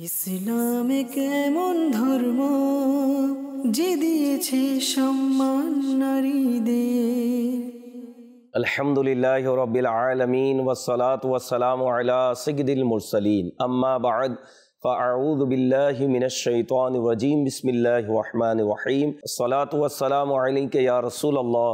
ইসলামে কেমন ধর্ম যে দিয়েছে সম্মান নারীদের الحمد لله رب العالمين والصلاة والسلام على سيد المرسلين أما بعد فأعوذ بالله من الشيطان الرجيم بسم الله الرحمن الرحيم الصلاة والسلام عليك يا رسول الله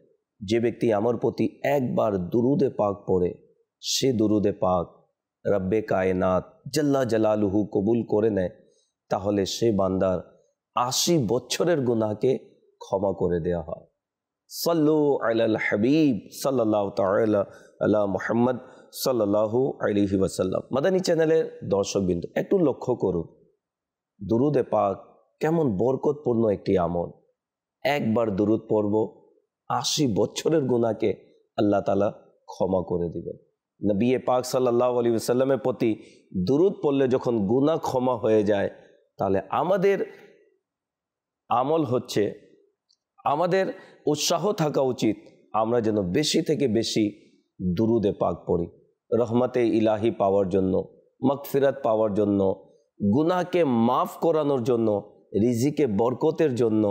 যে ব্যক্তি আমার প্রতি একবার দুরুদে পাক পড়ে, সে দুরুদে পাক রব্বে কায়নাত জাল্লা জালালুহু কবুল করে নেয়, তাহলে সে বান্দার আশি বছরের গুনাহকে ক্ষমা করে দেয়া হয়। সাল্লু আলাল হাবিব সাল্লাহ তালা আল্লাহ মোহাম্মদ সাল্লাহু আলিহি ওয়াসাল্লাম। মাদানী চ্যানেলের দর্শকবিন্দু একটু লক্ষ্য করুন, দুরুদে পাক কেমন বরকতপূর্ণ একটি আমল। একবার দুরুদ পড়ব আশি বছরের গুণাকে আল্লাহ তালা ক্ষমা করে দিবেন। নবী পাক সাল্লাহ আলী সাল্লামের প্রতি দুরুদ পড়লে যখন গুণা ক্ষমা হয়ে যায়, তাহলে আমাদের আমল হচ্ছে, আমাদের উৎসাহ থাকা উচিত আমরা যেন বেশি থেকে বেশি দুরুদে পাক পড়ি। রহমতে ইলাহি পাওয়ার জন্য মকফিরাত পাওয়ার জন্য, গুনাহকে মাফ করানোর জন্য, রিজিকে বরকতের জন্য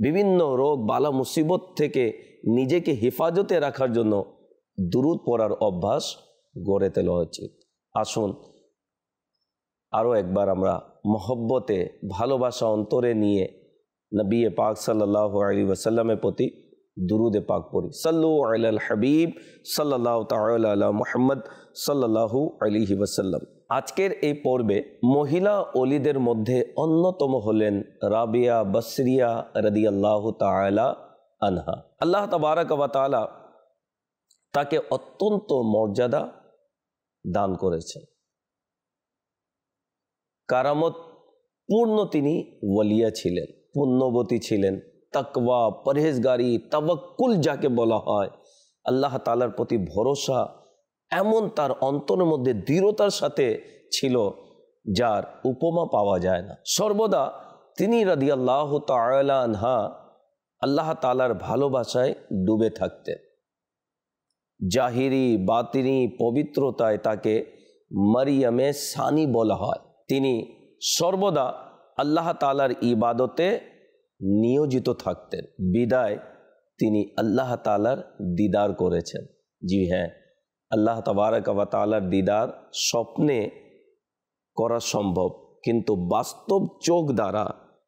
বিভিন্ন রোগ, বালা, মুসিবত থেকে নিজেকে হেফাজতে রাখার জন্য দুরুদ পড়ার অভ্যাস গড়ে তোলা উচিত। আসুন, আরও একবার আমরা মহব্বতে, ভালোবাসা অন্তরে নিয়ে নবী পাক সাল্লাহ আলী ওসাল্লামের প্রতি দুরুদে পাক পড়ি। সাল্লু আল হাবিব সাল্লাহ তালা মোহাম্মদ সাল্লাহু আলিহি ওসাল্লাম আজকের এই পর্বে মহিলা অলিদের মধ্যে অন্যতম হলেন রাবিয়া বসরিয়া রদি আল্লাহ তালা আনহা। আল্লাহ তবারক তালা তাকে অত্যন্ত মর্যাদা দান করেছেন। কারামত পূর্ণ তিনি ওয়ালিয়া ছিলেন পুণ্যবতী ছিলেন, তাকওয়া, পরহেজগারি তাবাক্কুল যাকে বলা হয়, আল্লাহ তালার প্রতি ভরসা এমন তার অন্তরের মধ্যে দৃঢ়তার সাথে ছিল যার উপমা পাওয়া যায় না। সর্বদা তিনি রাদি আল্লাহ তালানহা আল্লাহ তালার ভালোবাসায় ডুবে থাকতেন। জাহিরি, বাতিনি, পবিত্রতায় তাকে মারিয়ামে সানি বলা হয়। তিনি সর্বদা আল্লাহ তালার ইবাদতে নিয়োজিত থাকতেন। বিদায় তিনি আল্লাহ তালার দিদার করেছেন। জি হ্যাঁ আল্লাহ তবারক তালার দিদার স্বপ্নে করা সম্ভব। কিন্তু বাস্তব চোখ দ্বারা,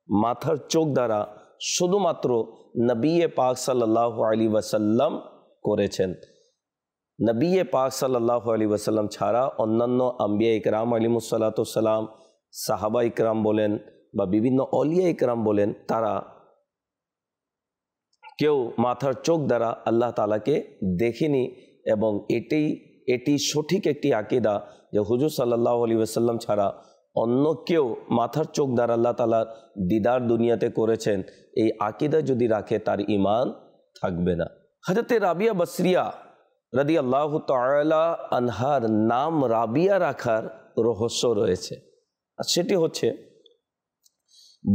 মাথার চোখ দ্বারা শুধুমাত্র নবীয়ে পাক সাল্লাহ আলী ওয়াসাল্লাম করেছেন। নবীয়ে পাক সাল্লাহ আলী ওয়াসাল্লাম ছাড়া অন্যান্য আম্বিয়া ইকরাম আলিমুসাল্লাতাম সাহাবা ইকরাম বলেন বা বিভিন্ন অলিয়া ইকরাম বলেন, তারা কেউ মাথার চোখ দ্বারা আল্লাহ তালাকে দেখেনি। এবং এটি এটি সঠিক একটি আকিদা যে হুজুর সাল্লাহ আলী আসাল্লাম ছাড়া অন্য কেউ মাথার চোখ দ্বারা আল্লাহ তালার দিদার দুনিয়াতে করেছেন, এই আকিদা যদি রাখে তার ইমান থাকবে না। হাজরতে রাবিয়া বসরিয়া রাদি আল্লাহ তালা আনহার নাম রাবিয়া রাখার রহস্য রয়েছে। আর সেটি হচ্ছে,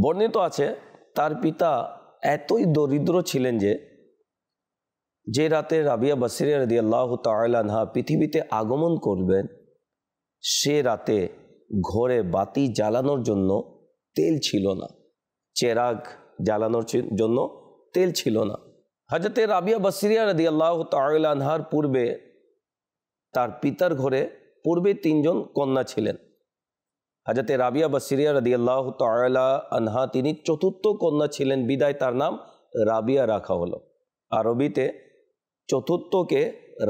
বর্ণিত আছে, তার পিতা এতই দরিদ্র ছিলেন যে যে রাতে রাবিয়া বাসিরিয়া রদি আল্লাহ তালানহা পৃথিবীতে আগমন করবেন, সে রাতে ঘরে বাতি জ্বালানোর জন্য তেল ছিল না। চেরাগ জ্বালানোর জন্য তেল ছিল না। হাজরতে রাবিয়া বাসিরিয়া রদি আল্লাহ তালানহার পূর্বে তার পিতার ঘরে পূর্বে তিনজন কন্যা ছিলেন। হাজরতে রাবিয়া বাসিরিয়া রদি আল্লাহ তালা আনহা তিনি চতুর্থ কন্যা ছিলেন। বিদায় তার নাম রাবিয়া রাখা হলো। আরবিতে চতুর্থকে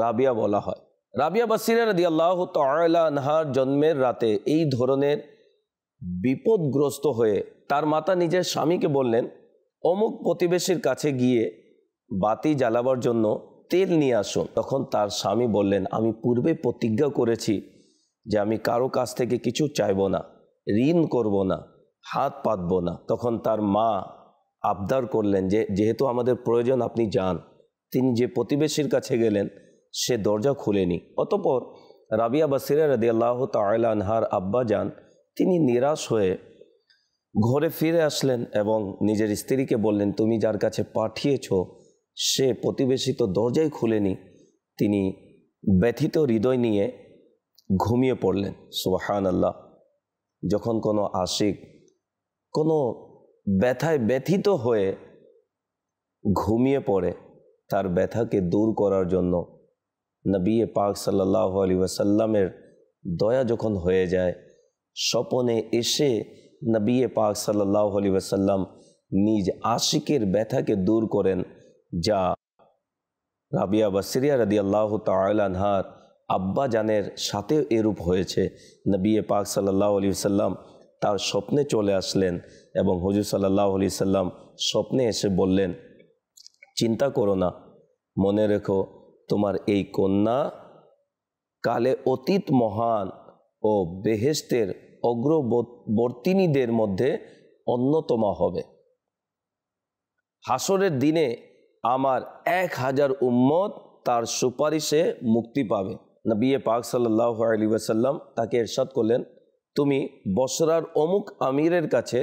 রাবিয়া বলা হয়। রাবিয়া বাসিরা রদি আল্লাহ তালা আনহার জন্মের রাতে এই ধরনের বিপদগ্রস্ত হয়ে তার মাতা নিজের স্বামীকে বললেন, অমুক প্রতিবেশীর কাছে গিয়ে বাতি জ্বালাবার জন্য তেল নিয়ে আসুন তখন তার স্বামী বললেন, আমি পূর্বে প্রতিজ্ঞা করেছি যে আমি কারও কাছ থেকে কিছু চাইব না, ঋণ করব না, হাত পাতবো না। তখন তার মা আবদার করলেন যে, যেহেতু আমাদের প্রয়োজন, আপনি যান। তিনি যে প্রতিবেশীর কাছে গেলেন, সে দরজা খুলেনি। অতপর রাবিয়া বাসিরা রদি আল্লাহ তালানহার আব্বা যান, তিনি নিরাশ হয়ে ঘরে ফিরে আসলেন এবং নিজের স্ত্রীকে বললেন, তুমি যার কাছে পাঠিয়েছ, সে প্রতিবেশী তো দরজাই খুলেনি। তিনি ব্যথিত হৃদয় নিয়ে ঘুমিয়ে পড়লেন। সুবাহান আল্লাহ যখন কোনো আশিক, কোনো ব্যথায় ব্যথিত হয়ে ঘুমিয়ে পড়ে তার ব্যথাকে দূর করার জন্য নবী পাক সাল্লাহ আলী ওয়াসাল্লামের দয়া যখন হয়ে যায়, স্বপনে এসে নবী পাক সাল্লাহ আলী ওয়াসাল্লাম নিজ আশিকের ব্যথাকে দূর করেন, যা রাবিয়া বাসিরিয়া রদি আল্লাহ তালানহার আব্বা জানের সাথেও এরূপ হয়েছে। নবী পাক সাল্লাহ আলী সাল্লাম তার স্বপ্নে চলে আসলেন এবং হজুর সাল্লাহ আলি সাল্লাম স্বপ্নে এসে বললেন চিন্তা করো না। মনে রেখো, তোমার এই কন্যা কালে অতীত মহান ও বেহেস্তের অগ্রবর্তিনীদের মধ্যে অন্যতমা হবে। হাসরের দিনে আমার এক হাজার উম্মত তার সুপারিশে মুক্তি পাবে। নবী পাক সাল্লাহ আলী ওয়াসাল্লাম তাকে এরশাদ করলেন, তুমি বসরার অমুক আমিরের কাছে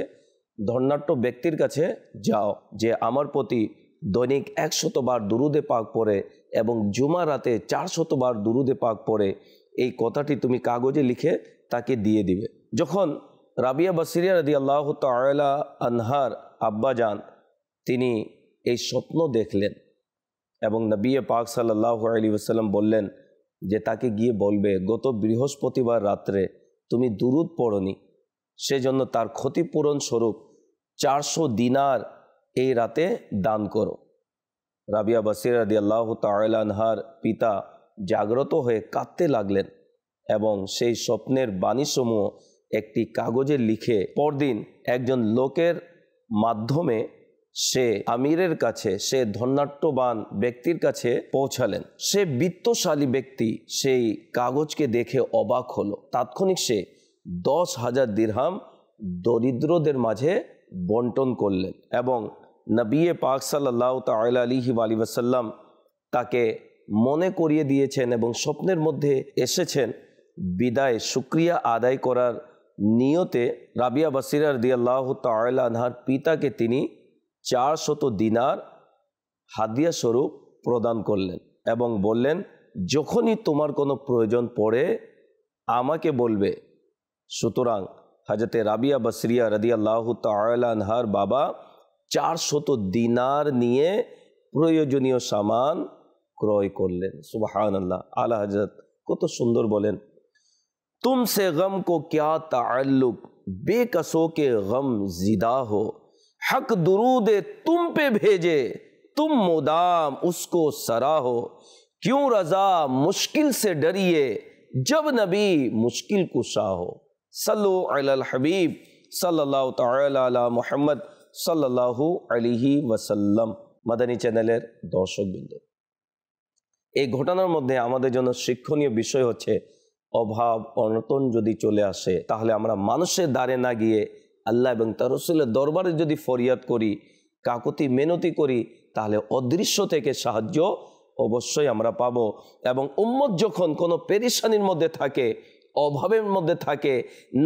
ধর্নাট্য ব্যক্তির কাছে যাও, যে আমার প্রতি দৈনিক একশতবার দুরুদে পাক পড়ে এবং জুমা রাতে চারশতবার দুরুদে পাক পড়ে, এই কথাটি তুমি কাগজে লিখে তাকে দিয়ে দিবে। যখন রাবিয়া বাসিরিয়া রদি আল্লাহ তালা আনহার আব্বা যান, তিনি এই স্বপ্ন দেখলেন এবং নবিয়ে পাক সাল্লাহ আলী ওসাল্লাম বললেন যে তাকে গিয়ে বলবে, গত বৃহস্পতিবার রাত্রে তুমি দুরুদ পড়নি, সেজন্য তার ক্ষতিপূরণ স্বরূপ চারশো দিনার এই রাতে দান করো। রাবিয়া বাসির রাদি আল্লাহ তালানহার পিতা জাগ্রত হয়ে কাঁদতে লাগলেন এবং সেই স্বপ্নের বাণীসমূহ একটি কাগজে লিখে পরদিন একজন লোকের মাধ্যমে সে আমিরের কাছে, সে ধন্যাট্যবান ব্যক্তির কাছে পৌঁছালেন। সে বিত্তশালী ব্যক্তি, সেই কাগজকে দেখে অবাক হলো। তাৎক্ষণিক সে দশ হাজার দিরহাম দরিদ্রদের মাঝে বন্টন করলেন এবং নবিয়ে পাক সাল্লাহ তাল আলিহি আলী ওয়াসাল্লাম তাকে মনে করিয়ে দিয়েছেন এবং স্বপ্নের মধ্যে এসেছেন বিদায় সুক্রিয়া আদায় করার নিয়তে রাবিয়া বাসিরার দিয়াল্লাহ আনহার পিতাকে তিনি চার শত দিনার হাদিয়া স্বরূপ প্রদান করলেন এবং বললেন, যখনই তোমার কোনো প্রয়োজন পড়ে, আমাকে বলবে। সুতরাং হাজরতে রাবিয়া বসরিয়া রদি আল্লাহ তালানহার বাবা چار سو تو دینار نیے দিনার سامان প্রয়োজনীয় کر ক্রয় سبحان اللہ۔ اعلیٰ حضرت کو تو سندر বলেন تم سے غم کو کیا تعلق؟ بے کسو کے غم زدہ ہو۔ حق درود تم پہ بھیجے۔ تم مدام اس کو سرا ہو۔ کیوں رضا مشکل سے ڈریے؟ جب نبی مشکل کشا ہو۔ صلو علی الحبیب صلی اللہ تعالی علی محمد۔ সাল্লাহু আলিহি ওয়াসাল্লাম, মাদানী চ্যানেলের দর্শকবৃন্দ। এই ঘটনার মধ্যে আমাদের জন্য শিক্ষণীয় বিষয় হচ্ছে, অভাব, অনটন যদি চলে আসে, তাহলে আমরা মানুষের দ্বারে না গিয়ে আল্লাহ এবং তার রসুলের দরবারে যদি ফরিয়াদ করি, কাকতি মেনতি করি, তাহলে অদৃশ্য থেকে সাহায্য অবশ্যই আমরা পাব এবং উম্মত যখন কোনো পেরিসানির মধ্যে থাকে অভাবের মধ্যে থাকে।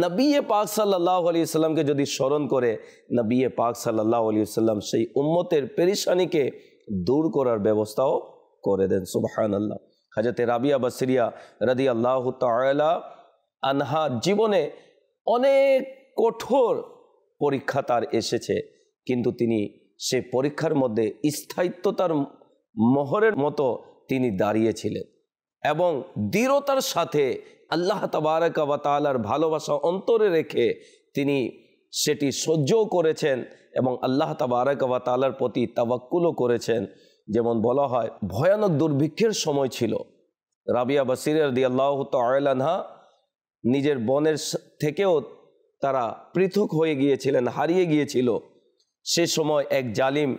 নবিয়ে পাক সাল্লাহ আলী সাল্লামকে যদি স্মরণ করে, নবিয়ে পাক সাল্লাহ আলী সাল্লাম সেই উম্মতের পেরিসানিকে দূর করার ব্যবস্থাও করে দেন সুবাহান আল্লাহ হাজরতে রাবিয়া বাসিরিয়া রদি আল্লাহ তালা আনহা জীবনে অনেক কঠোর পরীক্ষা তার এসেছে, কিন্তু তিনি সে পরীক্ষার মধ্যে স্থায়িত্বতার মোহরের মতো তিনি দাঁড়িয়েছিলেন এবং দৃঢ়তার সাথে আল্লাহ তাবারকা তালার ভালোবাসা অন্তরে রেখে তিনি সেটি সহ্যও করেছেন এবং আল্লাহ তাবারকা তালার প্রতি তাবাক্কুলও করেছেন। যেমন বলা হয়, ভয়ানক দুর্ভিক্ষের সময় ছিল। রাবিয়া বাসিরের দি আল্লাহ তালানহা নিজের বনের থেকেও তারা পৃথক হয়ে গিয়েছিলেন, হারিয়ে গিয়েছিল। সে সময় এক জালিম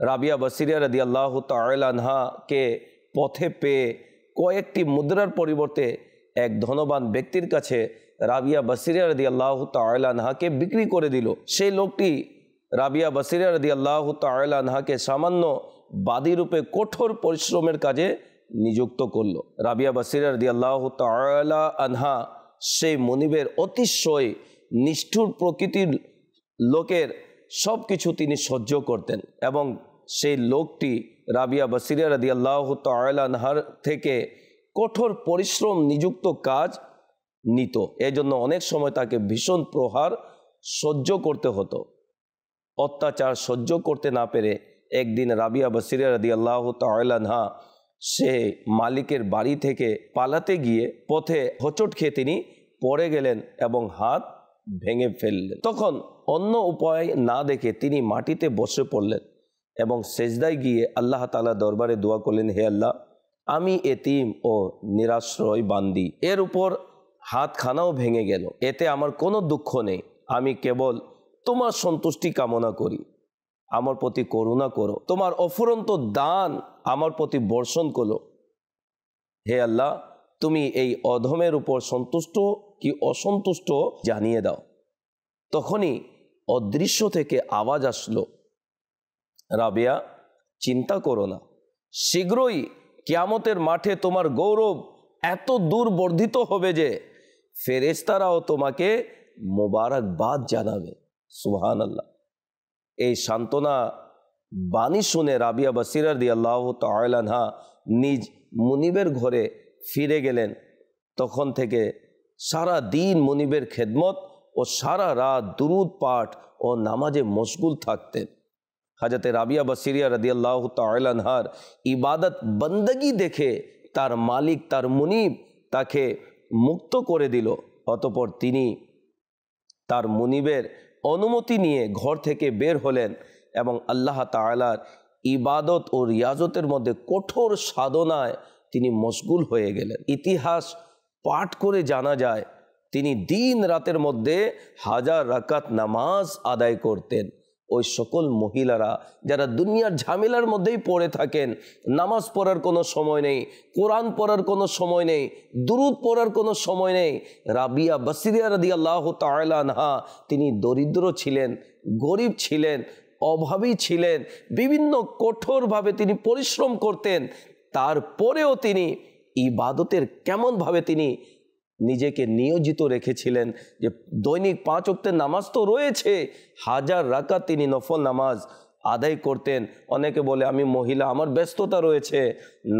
রাবিয়া বাসিরিয়া রদি আল্লাহ তালানহাকে পথে পেয়ে কয়েকটি মুদ্রার পরিবর্তে এক ধনবান ব্যক্তির কাছে রাবিয়া বাসিরা রদি আল্লাহ তালানহাকে বিক্রি করে দিল। সেই লোকটি রাবিয়া বাসিরা রদি আল্লাহ তালানহাকে সামান্য বাদী রূপে কঠোর পরিশ্রমের কাজে নিযুক্ত করল। রাবিয়া বাসিরা রদি আল্লাহ তালা আনহা সেই মনিবের অতিশয় নিষ্ঠুর প্রকৃতির লোকের সব কিছু তিনি সহ্য করতেন এবং সেই লোকটি রাবিয়া বাসিরা রদি আল্লাহ তালানহার থেকে কঠোর পরিশ্রম নিযুক্ত কাজ নিত। এজন্য অনেক সময় তাকে ভীষণ প্রহার সহ্য করতে হতো। অত্যাচার সহ্য করতে না পেরে একদিন রাবিয়া বসিরা রাদি আল্লাহ তাল্লাহা সে মালিকের বাড়ি থেকে পালাতে গিয়ে পথে হোঁচট খেয়ে তিনি পড়ে গেলেন এবং হাত ভেঙে ফেললেন। তখন অন্য উপায় না দেখে তিনি মাটিতে বসে পড়লেন এবং সেজদায় গিয়ে আল্লাহ তালা দরবারে দোয়া করলেন, হে আল্লাহ আমি এতিম ও নিরাশ্রয় বান্দি। এর উপর হাতখানাও ভেঙে গেল। এতে আমার কোনো দুঃখ নেই। আমি কেবল তোমার সন্তুষ্টি কামনা করি। আমার প্রতি করুণা করো। তোমার অফুরন্ত দান আমার প্রতি বর্ষণ করো। হে আল্লাহ, তুমি এই অধমের উপর সন্তুষ্ট কি অসন্তুষ্ট জানিয়ে দাও। তখনই অদৃশ্য থেকে আওয়াজ আসলো। রাবিয়া, চিন্তা করো না। শীঘ্রই কিয়ামতের মাঠে তোমার গৌরব এত দূর বর্ধিত হবে যে ফেরেস্তারাও তোমাকে মোবারকবাদ জানাবে। সুহান আল্লাহ এই সান্ত্বনা বাণী শুনে রাবিয়া বাসিরার দি আল্লাহ তালানহা নিজ মুনিবের ঘরে ফিরে গেলেন। তখন থেকে সারা দিন মুনিবের খেদমত ও সারা রাত দুরুদ পাঠ ও নামাজে মশগুল থাকতেন। হাজরতে রাবিয়া বাসিরিয়া রদিয়াল্লাহ তালানহার ইবাদত বন্দগি দেখে তার মালিক, তার মুনিব তাকে মুক্ত করে দিল। অতপর তিনি তার মুনিবের অনুমতি নিয়ে ঘর থেকে বের হলেন এবং আল্লাহ তালার ইবাদত ও রিয়াজতের মধ্যে কঠোর সাধনায় তিনি মশগুল হয়ে গেলেন। ইতিহাস পাঠ করে জানা যায়, তিনি দিন রাতের মধ্যে হাজার রাকাত নামাজ আদায় করতেন। ওই সকল মহিলারা যারা দুনিয়ার ঝামেলার মধ্যেই পড়ে থাকেন, নামাজ পড়ার কোনো সময় নেই, কোরআন পড়ার কোনো সময় নেই, দুরুদ পড়ার কোনো সময় নেই। রাবিয়া বাসিরিয়া রাদি আল্লাহ তালানহা তিনি দরিদ্র ছিলেন, গরিব ছিলেন, অভাবী ছিলেন, বিভিন্ন কঠোরভাবে তিনি পরিশ্রম করতেন। তারপরেও তিনি ইবাদতের কেমনভাবে তিনি নিজেকে নিয়োজিত রেখেছিলেন যে দৈনিক পাঁচ অক্টের নামাজ তো রয়েছে। হাজার রাকা তিনি নফল নামাজ আদায় করতেন। অনেকে বলে, আমি মহিলা, আমার ব্যস্ততা রয়েছে।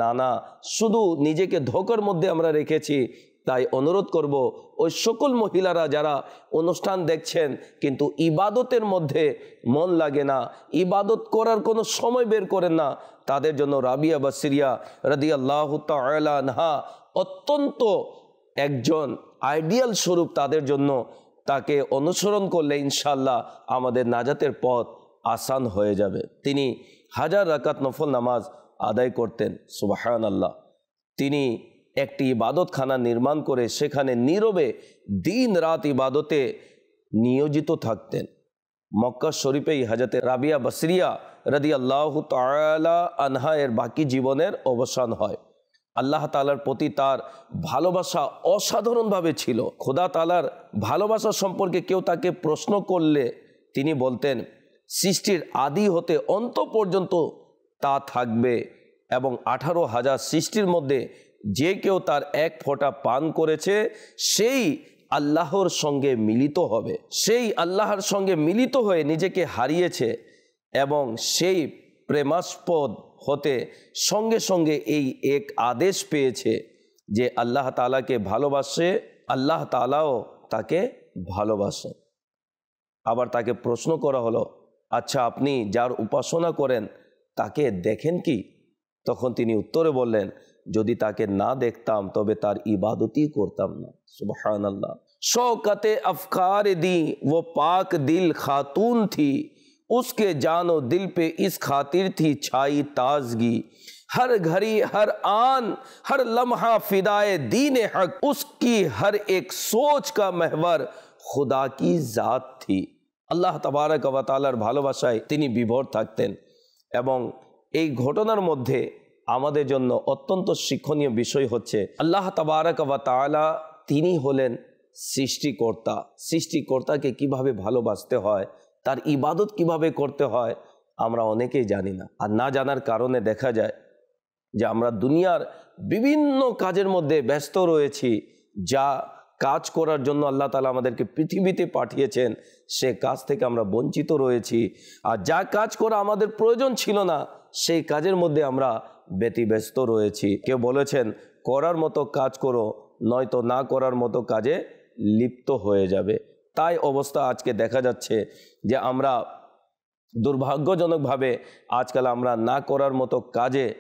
না না, শুধু নিজেকে ধোকার মধ্যে আমরা রেখেছি। তাই অনুরোধ করব, ওই সকল মহিলারা যারা অনুষ্ঠান দেখছেন, কিন্তু ইবাদতের মধ্যে মন লাগে না, ইবাদত করার কোনো সময় বের করেন না, তাদের জন্য রাবিয়া বা সিরিয়া রদিয়াল্লাহ তালানহা অত্যন্ত একজন আইডিয়াল স্বরূপ তাদের জন্য তাকে অনুসরণ করলে ইনশাল্লাহ আমাদের নাজাতের পথ আসান হয়ে যাবে। তিনি হাজার রাকাত নফল নামাজ আদায় করতেন সুবাহান আল্লাহ তিনি একটি ইবাদতখানা নির্মাণ করে সেখানে নীরবে দিন রাত ইবাদতে নিয়োজিত থাকতেন। মক্কা শরীফেই হাজাতে রাবিয়া বসরিয়া রদি আল্লাহ তালা আনহা এর বাকি জীবনের অবসান হয়। আল্লাহ তালার প্রতি তার ভালোবাসা অসাধারণভাবে ছিল। খোদা তালার ভালোবাসা সম্পর্কে কেউ তাকে প্রশ্ন করলে তিনি বলতেন, সৃষ্টির আদি হতে অন্ত পর্যন্ত তা থাকবে এবং আঠারো হাজার সৃষ্টির মধ্যে যে কেউ তার এক ফোঁটা পান করেছে, সেই আল্লাহর সঙ্গে মিলিত হবে। সেই আল্লাহর সঙ্গে মিলিত হয়ে নিজেকে হারিয়েছে এবং সেই প্রেমাস্পদ হতে সঙ্গে সঙ্গে এই এক আদেশ পেয়েছে যে আল্লাহ তালাকে ভালোবাসে, আল্লাহ তালাও তাকে ভালোবাসে। আবার তাকে প্রশ্ন করা হলো আচ্ছা আপনি যার উপাসনা করেন, তাকে দেখেন কি? তখন তিনি উত্তরে বললেন, যদি তাকে না দেখতাম, তবে তার ইবাদতই করতাম না। সুবহান আল্লাহ শৌকতে আফকার দি ও পাক দিল খাতুন থি उसके जानो दिल पे इस खातिर थी छाई ताजगी हर घड़ी हर आन हर लम्हा फिदाए दीन हक उसकी हर एक सोच का महवर खुदा की জাত थी আল্লাহ তাবারক তালার ভালোবাসায় তিনি বিভোর থাকতেন এবং এই ঘটনার মধ্যে আমাদের জন্য অত্যন্ত শিক্ষণীয় বিষয় হচ্ছে আল্লাহ তাবারক তালা তিনি হলেন সৃষ্টিকর্তা সৃষ্টিকর্তাকে কিভাবে ভালোবাসতে হয় তার ইবাদত কীভাবে করতে হয়, আমরা অনেকেই জানি না। আর না জানার কারণে দেখা যায় যে আমরা দুনিয়ার বিভিন্ন কাজের মধ্যে ব্যস্ত রয়েছি, যা কাজ করার জন্য আল্লাহ তালা আমাদেরকে পৃথিবীতে পাঠিয়েছেন, সে কাজ থেকে আমরা বঞ্চিত রয়েছি। আর যা কাজ করা আমাদের প্রয়োজন ছিল না, সেই কাজের মধ্যে আমরা ব্যতিব্যস্ত রয়েছি। কেউ বলেছেন, করার মতো কাজ করো, নয়তো না করার মতো কাজে লিপ্ত হয়ে যাবে। তাই অবস্থা আজকে দেখা যাচ্ছে যে আমরা দুর্ভাগ্যজনকভাবে আজকাল আমরা না করার মতো কাজে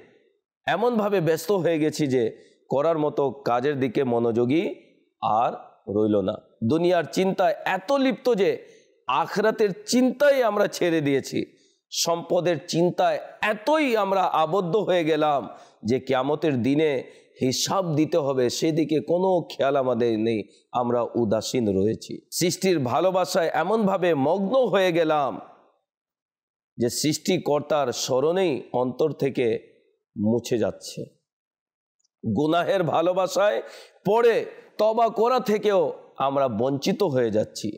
এমনভাবে ব্যস্ত হয়ে গেছি যে করার মতো কাজের দিকে মনোযোগী আর রইল না। দুনিয়ার চিন্তায় এত লিপ্ত যে আখরাতের চিন্তাই আমরা ছেড়ে দিয়েছি। সম্পদের চিন্তায় এতই আমরা আবদ্ধ হয়ে গেলাম যে কেয়ামতের দিনে হিসাব দিতে হবে, সেদিকে কোনো খেয়াল আমাদের নেই, আমরা উদাসীন রয়েছি। সৃষ্টির ভালোবাসায় এমনভাবে মগ্ন হয়ে গেলাম যে সৃষ্টিকর্তার স্মরণেই অন্তর থেকে মুছে যাচ্ছে। গুনাহের ভালোবাসায় পড়ে তবা করা থেকেও আমরা বঞ্চিত হয়ে যাচ্ছি।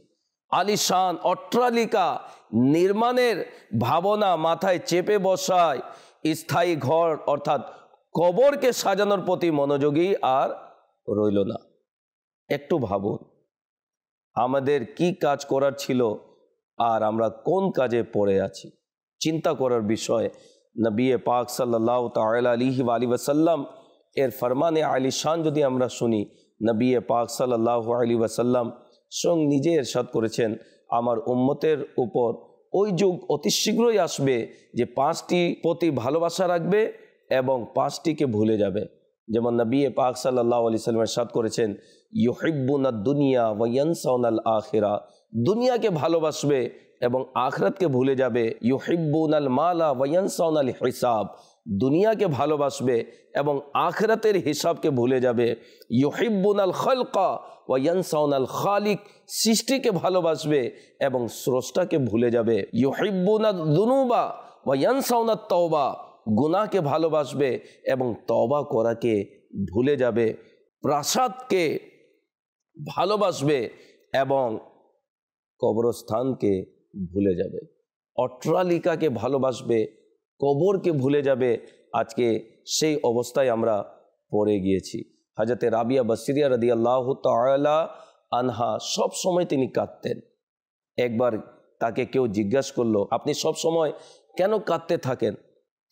আলিশান অট্টালিকা নির্মাণের ভাবনা মাথায় চেপে বসায় স্থায়ী ঘর, অর্থাৎ কবরকে সাজানোর প্রতি মনোযোগী আর রইল না। একটু ভাবুন, আমাদের কি কাজ করার ছিল আর আমরা কোন কাজে পড়ে আছি? চিন্তা করার বিষয়, নবী পাক সাল্লাহ তাল আলিহি আলী ওয়াসাল্লাম এর ফরমানে আলিশান যদি আমরা শুনি, নবী পাক সাল্লাহ আলী ওয়াসাল্লাম স্বয়ং নিজে এরশাদ করেছেন, আমার উম্মতের উপর ওই যুগ অতি শীঘ্রই আসবে যে পাঁচটি প্রতি ভালোবাসা রাখবে এবং পাঁচটিকে ভুলে যাবে। যেমন নবী পাক সাল্লাহ আলি সাল্লামের সাদ করেছেন, ইউহিব্বুনা দুনিয়া ওয়ানসাউনাল আখেরা দুনিয়াকে ভালোবাসবে এবং আখরাতকে ভুলে যাবে। ইউহিব্বুনাল মালা ওয়ানসাউনাল হিসাব দুনিয়াকে ভালোবাসবে এবং আখরাতের হিসাবকে ভুলে যাবে। ইউহিব্বুনাল খলকা ওয়ানসাউনাল খালিক সৃষ্টিকে ভালোবাসবে এবং স্রষ্টাকে ভুলে যাবে। ইউহিব্বুনা দুনুবা ওয়ানসাউনাত তওবা গুনাহকে ভালোবাসবে এবং তবা করাকে ভুলে যাবে, প্রাসাদকে ভালোবাসবে এবং কবরস্থানকে ভুলে যাবে। অট্রালিকাকে ভালোবাসবে, কবরকে ভুলে যাবে। আজকে সেই অবস্থায় আমরা পড়ে গিয়েছি। হাজরতে রাবিয়া বসিরিয়া রদি আল্লাহ তালা আনহা সব সময় তিনি কাঁদতেন। একবার তাকে কেউ জিজ্ঞাসা করল, আপনি সব সময় কেন কাঁদতে থাকেন?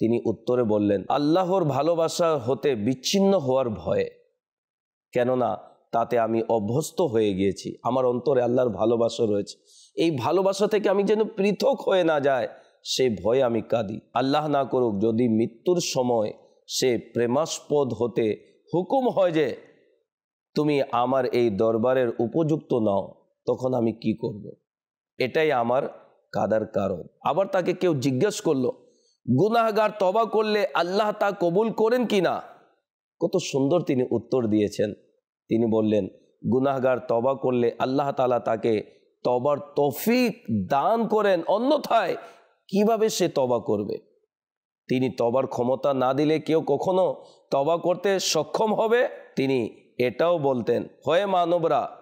তিনি উত্তরে বললেন, আল্লাহর ভালোবাসা হতে বিচ্ছিন্ন হওয়ার ভয়ে। কেননা, তাতে আমি অভ্যস্ত হয়ে গিয়েছি। আমার অন্তরে আল্লাহর ভালোবাসা রয়েছে। এই ভালোবাসা থেকে আমি যেন পৃথক হয়ে না যায় সেই ভয়ে আমি কাঁদি। আল্লাহ না করুক, যদি মৃত্যুর সময় সে প্রেমাস্পদ হতে হুকুম হয় যে, তুমি আমার এই দরবারের উপযুক্ত নাও, তখন আমি কি করব। এটাই আমার কাদার কারণ। আবার তাকে কেউ জিজ্ঞেস করল গুনাহগার তবা করলে আল্লাহ তা কবুল করেন কি না কত সুন্দর তিনি উত্তর দিয়েছেন। তিনি বললেন, গুনাহগার তবা করলে আল্লাহ তালা তাকে তবার তফিক দান করেন। অন্যথায় কীভাবে সে তবা করবে? তিনি তবার ক্ষমতা না দিলে কেউ কখনো তবা করতে সক্ষম হবে? তিনি এটাও বলতেন, হয়ে মানবরা,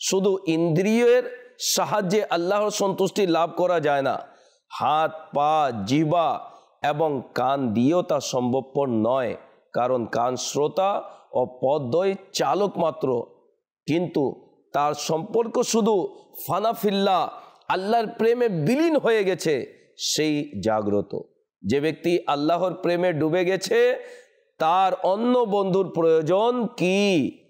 শুধু ইন্দ্রিয়ের সাহায্যে আল্লাহর সন্তুষ্টি লাভ করা যায় না। হাত, পা জিবা এবং কান দিয়েও তা সম্ভবপর নয়, কারণ কান শ্রোতা ও পদ্ময় চালক মাত্র। কিন্তু তার সম্পর্ক শুধু ফানাফিল্লা, আল্লাহর প্রেমে বিলীন হয়ে গেছে, সেই জাগ্রত। যে ব্যক্তি আল্লাহর প্রেমে ডুবে গেছে, তার অন্য বন্ধুর প্রয়োজন কি?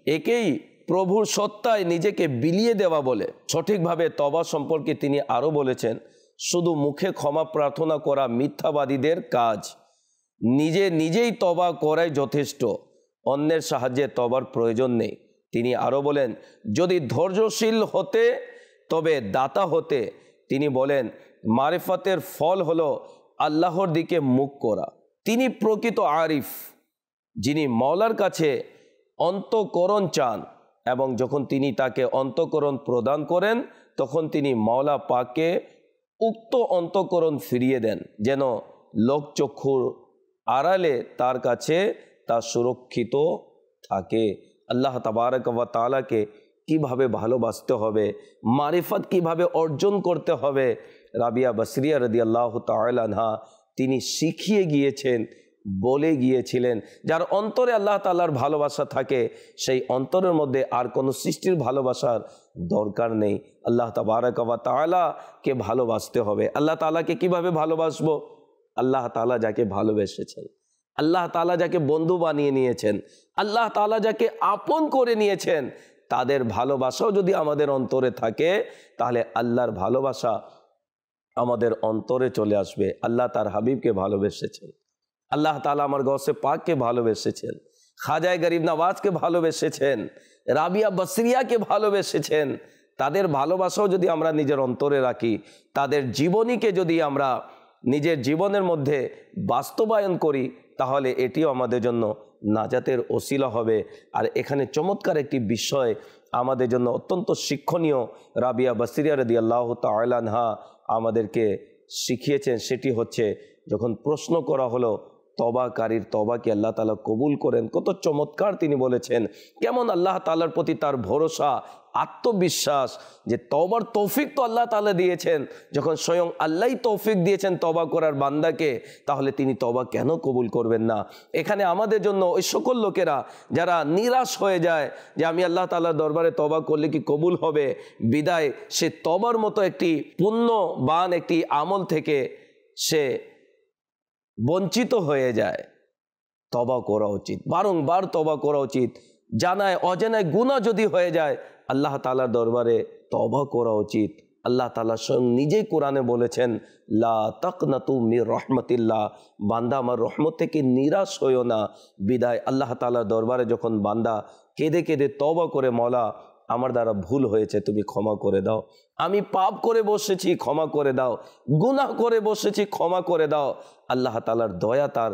একেই প্রভুর সত্তায় নিজেকে বিলিয়ে দেওয়া বলে। সঠিকভাবে তবা সম্পর্কে তিনি আরও বলেছেন শুধু মুখে ক্ষমা প্রার্থনা করা মিথ্যাবাদীদের কাজ। নিজে নিজেই তবা করাই যথেষ্ট। অন্যের সাহায্যে তবার প্রয়োজন নেই। তিনি আরও বলেন, যদি ধৈর্যশীল হতে, তবে দাতা হতে, তিনি বলেন, মারেফাতের ফল হলো আল্লাহর দিকে মুখ করা। তিনি প্রকৃত আরিফ, যিনি মৌলার কাছে অন্তকরণ চান এবং যখন তিনি তাকে অন্তকরণ প্রদান করেন, তখন তিনি মৌলা পাকে উক্ত অন্তকরণ ফিরিয়ে দেন, যেন লোকচক্ষুর আড়ালে তার কাছে তা সুরক্ষিত থাকে। আল্লাহ তাবারক তালাকে কীভাবে ভালোবাসতে হবে, মারিফত কীভাবে অর্জন করতে হবে, রাবিয়া বসরিয়া রদি আল্লাহ তালানহা তিনি শিখিয়ে গিয়েছেন, বলে গিয়েছিলেন, যার অন্তরে আল্লাহ তাল্লার ভালোবাসা থাকে, সেই অন্তরের মধ্যে আর কোনো সৃষ্টির ভালোবাসার দরকার নেই। আল্লাহ তাবারকাবা তালাকে ভালোবাসতে হবে। আল্লাহ তালাকে কীভাবে ভালোবাসবো? আল্লাহ তালা যাকে ভালোবেসেছেন। আল্লাহ তালা যাকে বন্ধু বানিয়ে নিয়েছেন। আল্লাহ তালা যাকে আপন করে নিয়েছেন। তাদের ভালোবাসাও যদি আমাদের অন্তরে থাকে, তাহলে আল্লাহর ভালোবাসা আমাদের অন্তরে চলে আসবে। আল্লাহ তার হাবিবকে ভালোবেসেছেন। আল্লাহ তালা আমার গসে পাককে ভালোবেসেছেন। খাজায় গরিব নওয়াজকে ভালোবেসেছেন। রাবিয়া বসরিয়াকে ভালোবেসেছেন। তাদের ভালোবাসাও যদি আমরা নিজের অন্তরে রাখি, তাদের জীবনীকে যদি আমরা নিজের জীবনের মধ্যে বাস্তবায়ন করি, তাহলে এটিও আমাদের জন্য নাজাতের ওসিলা হবে। আর এখানে চমৎকার একটি বিষয় আমাদের জন্য অত্যন্ত শিক্ষণীয়। রাবিয়া বসিরিয়া রদি আল্লাহ তালানহা আমাদেরকে শিখিয়েছেন, সেটি হচ্ছে যখন প্রশ্ন করা হলো তবাকারীর তবাকে আল্লাহ তালা কবুল করেন? কত চমৎকার তিনি বলেছেন। কেমন আল্লাহ তালার প্রতি তার ভরসা, আত্মবিশ্বাস, যে তবার তৌফিক তো আল্লাহ তালা দিয়েছেন। যখন স্বয়ং আল্লাহ তৌফিক দিয়েছেন তবা করার বান্দাকে, তাহলে তিনি তবা কেন কবুল করবেন না? এখানে আমাদের জন্য ওই সকল লোকেরা যারা নিরাশ হয়ে যায়, যে আমি আল্লাহ তালার দরবারে তবা করলে কি কবুল হবে? বিদায়, সে তবার মতো একটি পুণ্যবান একটি আমল থেকে সে বঞ্চিত হয়ে যায়। তবা করা উচিত। বারংবার তবা করা উচিত। জানায়, অজানায় গুণা যদি হয়ে যায়, আল্লাহ তালার দরবারে তবা করা উচিত। আল্লাহ তালা স্বয়ং নিজেই কোরআনে বলেছেন, লা তকনাতু মির রহমতিল্লাহ। বান্দা আমার রহমত থেকে নিরাশ হইও না। বিদায়। আল্লাহ তালার দরবারে যখন বান্দা কেঁদে কেঁদে তবা করে মলা আমার দ্বারা ভুল হয়েছে, তুমি ক্ষমা করে দাও। আমি পাপ করে বসেছি, ক্ষমা করে দাও। গুনাহ করে বসেছি, ক্ষমা করে দাও। আল্লাহ তালার দয়া তার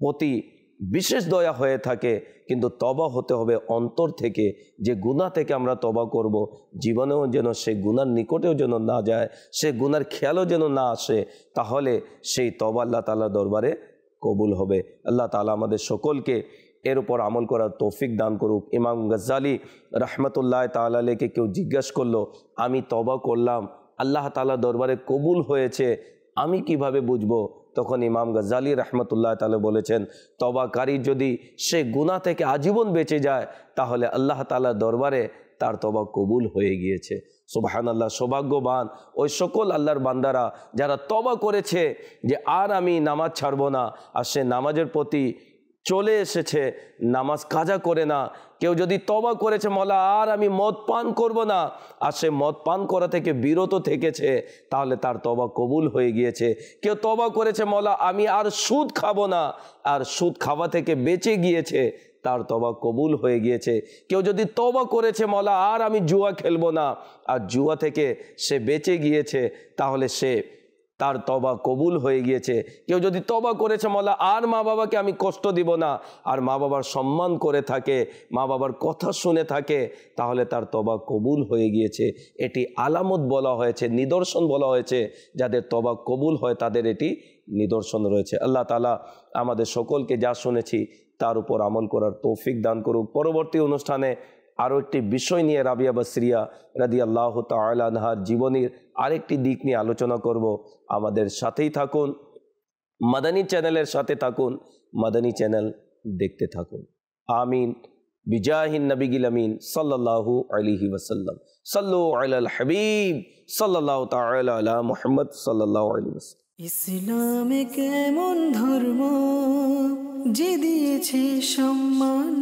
প্রতি বিশেষ দয়া হয়ে থাকে, কিন্তু তবা হতে হবে অন্তর থেকে। যে গুণা থেকে আমরা তবা করব, জীবনেও যেন সে গুনার নিকটেও যেন না যায়, সে গুনার খেয়ালও যেন না আসে, তাহলে সেই তবা আল্লাহ তালা দরবারে কবুল হবে। আল্লাহ তালা আমাদের সকলকে এর উপর আমল করার তৌফিক দান করুক। ইমাম গজ্জালি রহমতুল্লাহ তালাকে কেউ জিজ্ঞাসা করল, আমি তবা করলাম, আল্লাহ তালা দরবারে কবুল হয়েছে, আমি কীভাবে বুঝব? তখন ইমাম গজ্জালি রহমতুল্লাহ তালা বলেছেন তবাকারী যদি সে গুণা থেকে আজীবন বেঁচে যায়, তাহলে আল্লাহ তালা দরবারে তার তবা কবুল হয়ে গিয়েছে। সুবাহান আল্লাহ সৌভাগ্যবান ওই সকল আল্লাহর বান্দারা যারা তবা করেছে যে, আর আমি নামাজ ছাড়বো না। আর সে নামাজের প্রতি চলে এসেছে। নামাজ কাজা করে না। কেউ যদি তবা করেছে, মলা, আর আমি মদ পান করব না। আর সে মদ পান করা থেকে বিরত থেকেছে, তাহলে তার তবা কবুল হয়ে গিয়েছে। কেউ তবা করেছে, মলা, আমি আর সুদ খাব না। আর সুদ খাওয়া থেকে বেঁচে গিয়েছে, তার তবা কবুল হয়ে গিয়েছে। কেউ যদি তবা করেছে, মলা, আর আমি জুয়া খেলব না। আর জুয়া থেকে সে বেঁচে গিয়েছে, তাহলে সে তার তবা কবুল হয়ে গিয়েছে। কেউ যদি তবা করেছে, মলা, আর মা বাবাকে আমি কষ্ট দিব না। আর মা বাবার সম্মান করে থাকে, মা বাবার কথা শুনে থাকে, তাহলে তার তবা কবুল হয়ে গিয়েছে। এটি আলামত বলা হয়েছে, নিদর্শন বলা হয়েছে। যাদের তবা কবুল হয়, তাদের এটি নিদর্শন রয়েছে। আল্লাহ তালা আমাদের সকলকে যা শুনেছি, তার উপর আমল করার তৌফিক দান করুক। পরবর্তী অনুষ্ঠানে আরও একটি বিষয় নিয়ে রাবিয়া বসরিয়া রাদি আল্লাহ তালাহার জীবনীর আরেকটি দিক নিয়ে আলোচনা করব। আমাদের সাথেই থাকুন। মাদানী চ্যানেলের সাথে থাকুন। মাদানী চ্যানেল দেখতে থাকুন। আমিন। বিজাহিন নবিগিল আমিন। সাল্লাহু আলিহি ওসাল্লাম সাল্লু আল হাবিব। সাল্লাহ তালা মোহাম্মদ সাল্লাহ আলী ওসাল্লাম ইসলামে কেমন ধর্ম? যে দিয়েছে সম্মান